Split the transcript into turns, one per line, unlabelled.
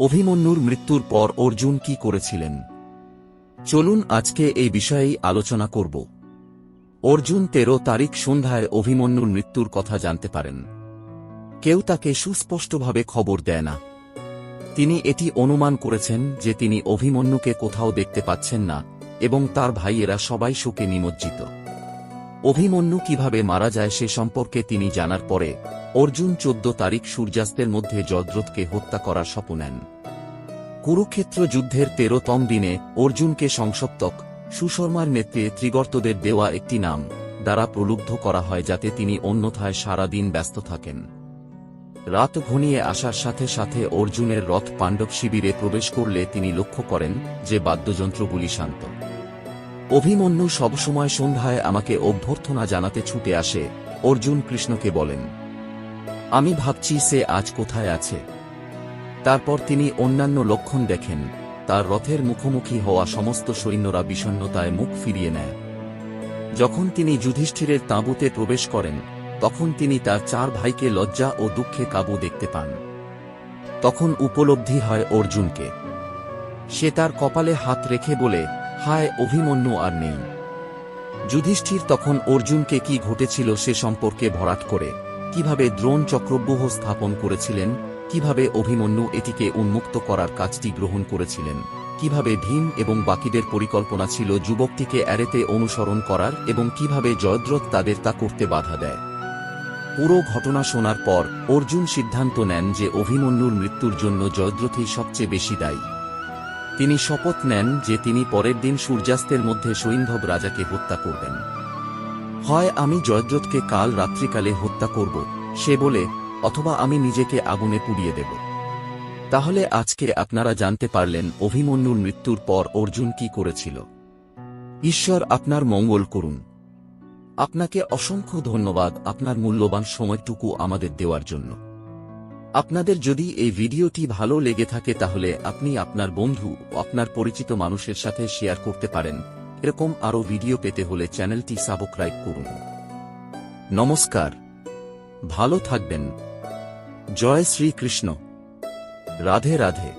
অভিমন্যুর মৃত্যুর পর অর্জুন কি করেছিলেন? চলুন আজকে এই বিষয়েই আলোচনা করব। অর্জুন তেরো তারিখ সন্ধ্যায় অভিমন্যুর মৃত্যুর কথা জানতে পারেন। কেউ তাকে সুস্পষ্টভাবে খবর দেয় না। তিনি এটি অনুমান করেছেন যে তিনি অভিমন্যুকে কোথাও দেখতে পাচ্ছেন না, এবং তার ভাইয়েরা সবাই শোকে নিমজ্জিত। অভিমন্যু কীভাবে মারা যায় সে সম্পর্কে তিনি জানার পরে, অর্জুন চোদ্দ তারিখ সূর্যাস্তের মধ্যে জয়দ্রথকে হত্যা করার স্বপ্ন নেন। কুরুক্ষেত্র যুদ্ধের তেরোতম দিনে অর্জুনকে সংসপ্তক সুশর্মার নেতৃত্বে ত্রিগর্তদের দেওয়া একটি নাম দ্বারা প্রলুব্ধ করা হয় যাতে তিনি অন্যথায় সারা দিন ব্যস্ত থাকেন। রাত ঘনিয়ে আসার সাথে সাথে অর্জুনের রথ পাণ্ডব শিবিরে প্রবেশ করলে তিনি লক্ষ্য করেন যে বাদ্যযন্ত্রগুলি শান্ত। অভিমন্যু সবসময় সন্ধ্যায় আমাকে অভ্যর্থনা জানাতে ছুটে আসে, অর্জুন কৃষ্ণকে বলেন, আমি ভাবছি সে আজ কোথায় আছে। তারপর তিনি অন্যান্য লক্ষণ দেখেন, তার রথের মুখোমুখি হওয়া সমস্ত সৈন্যরা বিষণ্নতায় মুখ ফিরিয়ে নেয়। যখন তিনি যুধিষ্ঠিরের তাঁবুতে প্রবেশ করেন, তখন তিনি তার চার ভাইকে লজ্জা ও দুঃখে কাবু দেখতে পান। তখন উপলব্ধি হয় অর্জুনকে। সে তার কপালে হাত রেখে বলে হায়, অভিমন্যু আর নেই। যুধিষ্ঠির তখন অর্জুনকে কি ঘটেছিল সে সম্পর্কে ভরাট করে, কীভাবে দ্রোণ চক্রব্যূহ স্থাপন করেছিলেন, কীভাবে অভিমন্যু এটিকে উন্মুক্ত করার কাজটি গ্রহণ করেছিলেন, কীভাবে ভীম এবং বাকিদের পরিকল্পনা ছিল যুবকটিকে এড়েতে অনুসরণ করার এবং কীভাবে জয়দ্রথ তাদের তা করতে বাধা দেয়। পুরো ঘটনা শোনার পর অর্জুন সিদ্ধান্ত নেন যে অভিমন্যুর মৃত্যুর জন্য জয়দ্রথই সবচেয়ে বেশি দায়ী। তিনি শপথ নেন যে তিনি পরের দিন সূর্যাস্তের মধ্যে সৈন্ধব রাজাকে হত্যা করবেন। হয় আমি জয়দ্রথকে কাল রাত্রিকালে হত্যা করব সে বলে, অথবা আমি নিজেকে আগুনে পুড়িয়ে দেব। তাহলে আজকে আপনারা জানতে পারলেন অভিমন্যুর মৃত্যুর পর অর্জুন কি করেছিল। ঈশ্বর আপনার মঙ্গল করুন। আপনাকে অসংখ্য ধন্যবাদ আপনার মূল্যবান সময়টুকু আমাদের দেওয়ার জন্য। আপনাদের যদি এই ভিডিওটি ভালো লেগে থাকে তাহলে আপনি আপনার বন্ধু আপনার পরিচিত মানুষের সাথে শেয়ার করতে পারেন। এরকম আরও ভিডিও পেতে হলে চ্যানেলটি সাবস্ক্রাইব করুন। নমস্কার। ভালো থাকবেন। জয় শ্রীকৃষ্ণ। রাধে রাধে।